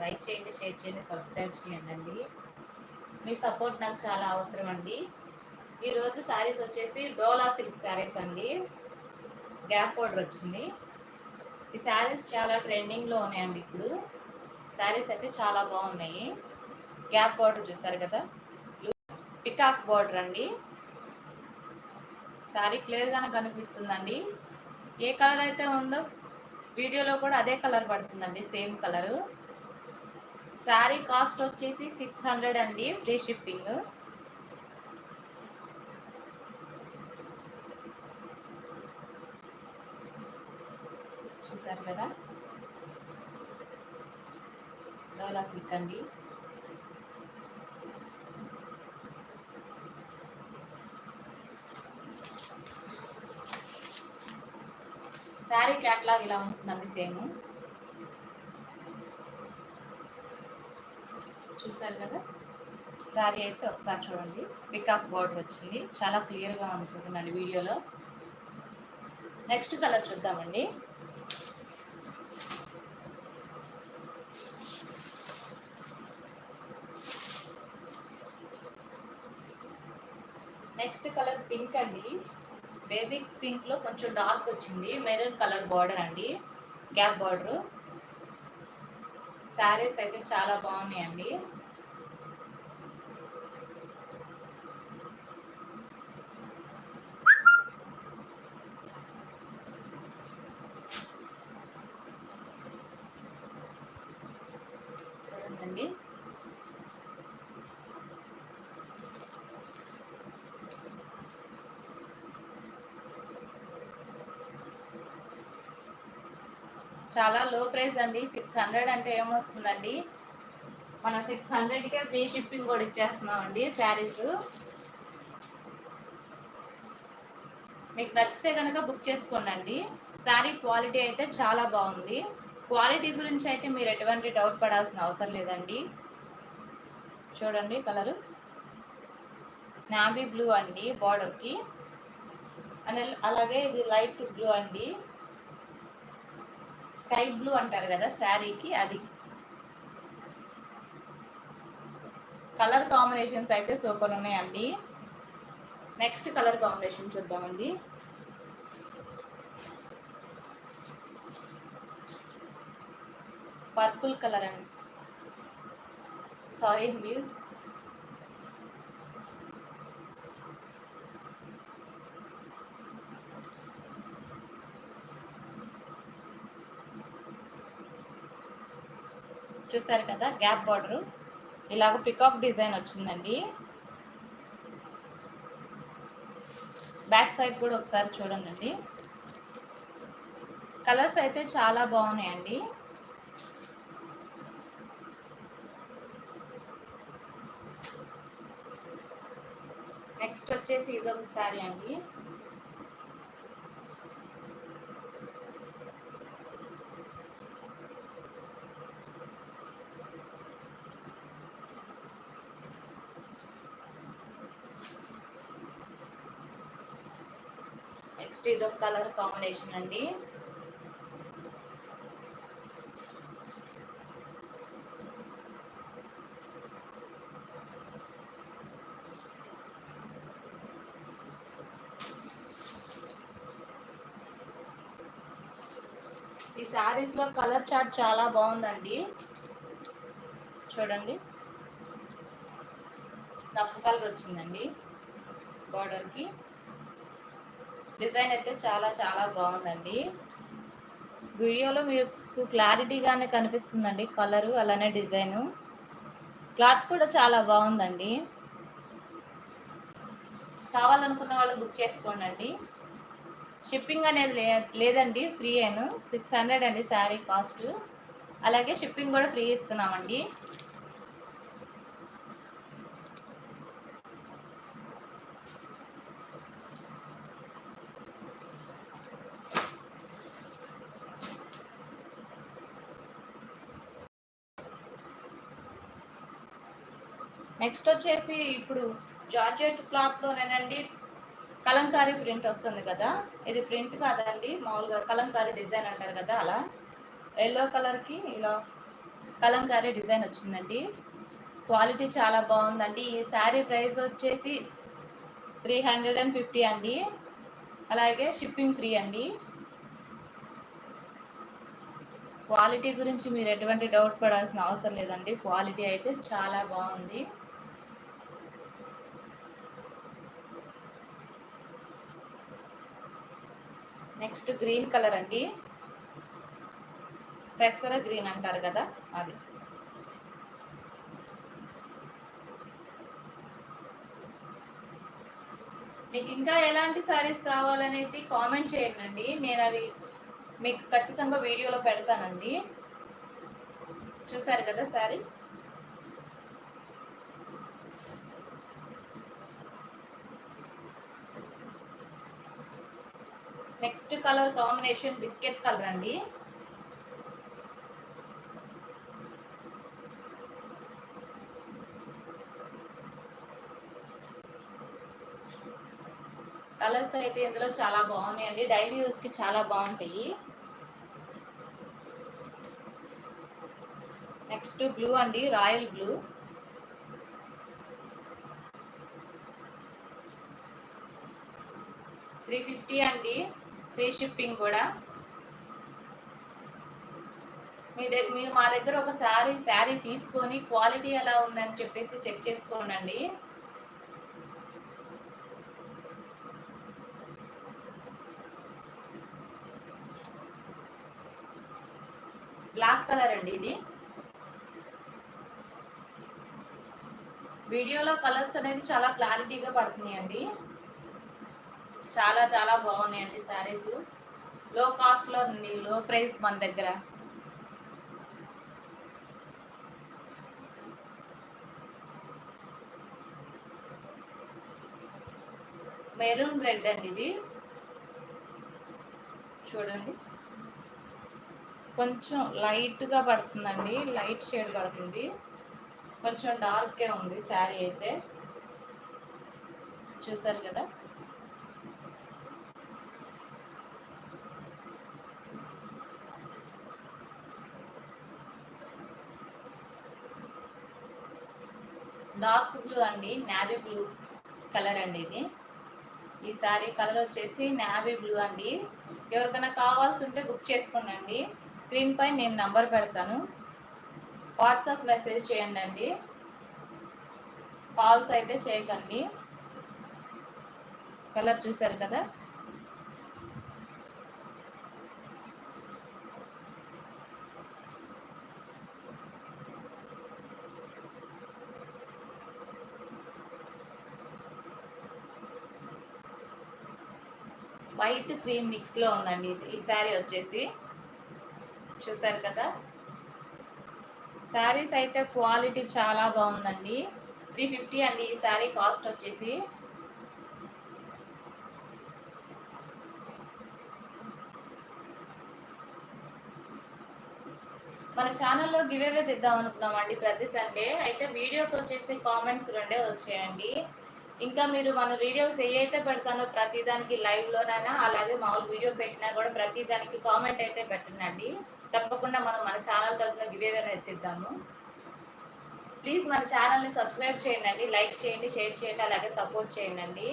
Like చేయండి share చేయండి subscribe చేయండి అండి మీ సపోర్ట్ నాకు చాలా అవసరం అండి ఈరోజు శారీస్ వచ్చేసి డోలా సిల్క్ శారీస్ అండి. గ్యాప్ ఆర్డర్ వచ్చింది. ఈ శారీస్ చాలా ట్రెండింగ్లో ఉన్నాయండి ఇప్పుడు. శారీస్ అయితే చాలా బాగున్నాయి. గ్యాప్ బార్డర్ చూసారు కదా? పికాక్ బార్డర్ అండి. శారీ క్లియర్గానే కనిపిస్తుందండి. ఏ కలర్ అయితే ఉందో వీడియోలో కూడా అదే కలర్ పడుతుందండి సేమ్ కలరు. శారీ కాస్ట్ వచ్చేసి సిక్స్ హండ్రెడ్ అండి ఫ్రీ షిప్పింగ్. చూసారు కదా? డోలా సిల్క్ అండి. శారీ క్యాట్లాగ్ ఇలా ఉంటుందండి సేమ్. చూసారు కదా? శారీ అయితే ఒకసారి చూడండి. పికాక్ బోర్డర్ వచ్చింది. చాలా క్లియర్గా ఉంది చూడండి వీడియోలో. నెక్స్ట్ కలర్ చూద్దామండి. నెక్స్ట్ కలర్ పింక్ అండి. బేబీ పింక్లో కొంచెం డార్క్ వచ్చింది. మెరూన్ కలర్ బార్డర్ అండి. Cap border. శారీస్ అయితే చాలా బాగున్నాయండి చూడండి చాలా లో ప్రైస్ అండి. సిక్స్ హండ్రెడ్ అంటే ఏమొస్తుందండి? మనం సిక్స్ హండ్రెడ్కే ఫ్రీ షిప్పింగ్ కూడా ఇచ్చేస్తున్నామండి శారీస్ మీకు నచ్చితే కనుక బుక్ చేసుకోండి శారీ క్వాలిటీ అయితే చాలా బాగుంది. క్వాలిటీ గురించి అయితే మీరు ఎటువంటి డౌట్ పడాల్సిన అవసరం లేదండి. చూడండి కలరు నాబీ బ్లూ అండి బార్డర్కి అండ్ అలాగే ఇది లైట్ బ్లూ అండి. స్కై బ్లూ అంటారు కదా శారీకి అది. కలర్ కాంబినేషన్స్ అయితే సూపర్ ఉన్నాయండి. నెక్స్ట్ కలర్ కాంబినేషన్ చూద్దామండి. పర్పుల్ కలర్ అండి. సారీ అండి. చూసారు కదా గ్యాప్ బార్డరు. ఇలాగ పికాక్ డిజైన్ వచ్చిందండి. బ్యాక్ సైడ్ కూడా ఒకసారి చూడండి కలర్స్ అయితే చాలా బాగున్నాయండి. నెక్స్ట్ వచ్చేసి ఇదొక శారీ అండి. నెక్స్ట్ ఇదొక కలర్ కాంబినేషన్ అండి. ఈ శారీస్లో కలర్ చార్ట్ చాలా బాగుందండి. చూడండి. స్నఫ్ కలర్ వచ్చిందండి. బార్డర్కి. డిజైన్ అయితే చాలా చాలా బాగుందండి. వీడియోలో మీకు క్లారిటీగానే కనిపిస్తుందండి కలరు అలానే డిజైను. క్లాత్ కూడా చాలా బాగుందండి. కావాలనుకున్న వాళ్ళు బుక్ చేసుకోండి షిప్పింగ్ అనేది లే లేదండి ఫ్రీ అను సిక్స్ హండ్రెడ్ అండి శారీ కాస్ట్. అలాగే షిప్పింగ్ కూడా ఫ్రీ ఇస్తున్నామండి. నెక్స్ట్ వచ్చేసి ఇప్పుడు జార్జెట్ క్లాత్లోనేనండి కలంకారీ ప్రింట్ వస్తుంది కదా? ఇది ప్రింట్ కాదండి మామూలుగా కలంకారీ డిజైన్ అంటారు కదా అలా. ఎల్లో కలర్కి ఇలా కలంకారీ డిజైన్ వచ్చిందండి. క్వాలిటీ చాలా బాగుందండి. ఈ శారీ ప్రైస్ వచ్చేసి త్రీ హండ్రెడ్ అండ్ ఫిఫ్టీ అండి. అలాగే షిప్పింగ్ ఫ్రీ అండి. క్వాలిటీ గురించి మీరు ఎటువంటి డౌట్ పడాల్సిన అవసరం లేదండి. క్వాలిటీ అయితే చాలా బాగుంది. నెక్స్ట్ గ్రీన్ కలర్ అండి. పెసర గ్రీన్ అంటారు కదా అది. మీకు ఇంకా ఎలాంటి శారీస్ కావాలనేది కామెంట్ చేయండి నేను అవి మీకు ఖచ్చితంగా వీడియోలో పెడతానండి. చూసారు కదా sari next colour combination biscuit colour అండి. కలర్స్ అయితే ఇందులో చాలా బాగున్నాయండి. డైలీ యూస్కి చాలా బాగుంటాయి. నెక్స్ట్ బ్లూ అండి రాయల్ బ్లూ. త్రీ ఫిఫ్టీ అండి. ఫ్రీ షిప్పింగ్ కూడా. మీ దగ్గర మీరు మా దగ్గర ఒక శారీ శారీ తీసుకొని క్వాలిటీ ఎలా ఉందని చెప్పేసి చెక్ చేసుకోండి బ్లాక్ కలర్ అండి ఇది. వీడియోలో కలర్స్ అనేది చాలా క్లారిటీగా పడుతున్నాయండి. చాలా చాలా బాగున్నాయండి శారీస్. లో కాస్ట్లో ఉంది లో ప్రైస్ మన దగ్గర. మెరూన్ రెడ్ అండి ఇది. చూడండి. కొంచెం లైట్గా పడుతుందండి లైట్ షేడ్ పడుతుంది. కొంచెం డార్క్గా ఉంది శారీ అయితే. చూసారు కదా డార్క్ బ్లూ అండి నావీ బ్లూ కలర్ అండి ఇది. ఈ సారీ కలర్ వచ్చేసి నావీ బ్లూ అండి. ఎవరికైనా కావాల్సి ఉంటే బుక్ చేసుకోండి స్క్రీన్ పై నేను నంబర్ పెడతాను. వాట్సాప్ మెసేజ్ చేయండి అండి కాల్స్ అయితే చేయకండి. కలర్ చూసారు కదా? వైట్ క్రీమ్ మిక్స్లో ఉందండి. ఈ శారీ వచ్చేసి. చూసారు కదా? శారీస్ అయితే క్వాలిటీ చాలా బాగుందండి. త్రీ ఫిఫ్టీ అండి ఈ శారీ కాస్ట్ వచ్చేసి. మన ఛానల్లో గివ్ అవే తెద్దాం అనుకున్నామండి ప్రతి సండే. అయితే వీడియోకి వచ్చేసి కామెంట్స్ రెండే వచ్చాయండి. ఇంకా మీరు మన వీడియోస్ ఏవైతే పెడతానో ప్రతిదానికి లైవ్లోనైనా అలాగే మామూలు వీడియో పెట్టినా కూడా ప్రతిదానికి కామెంట్ అయితే పెట్టండి తప్పకుండా మనం మన ఛానల్ తరఫున గివేవేర్ ఎత్తిద్దాము ప్లీజ్ మన ఛానల్ని సబ్స్క్రైబ్ చేయండి లైక్ చేయండి షేర్ చేయండి అలాగే సపోర్ట్ చేయండి.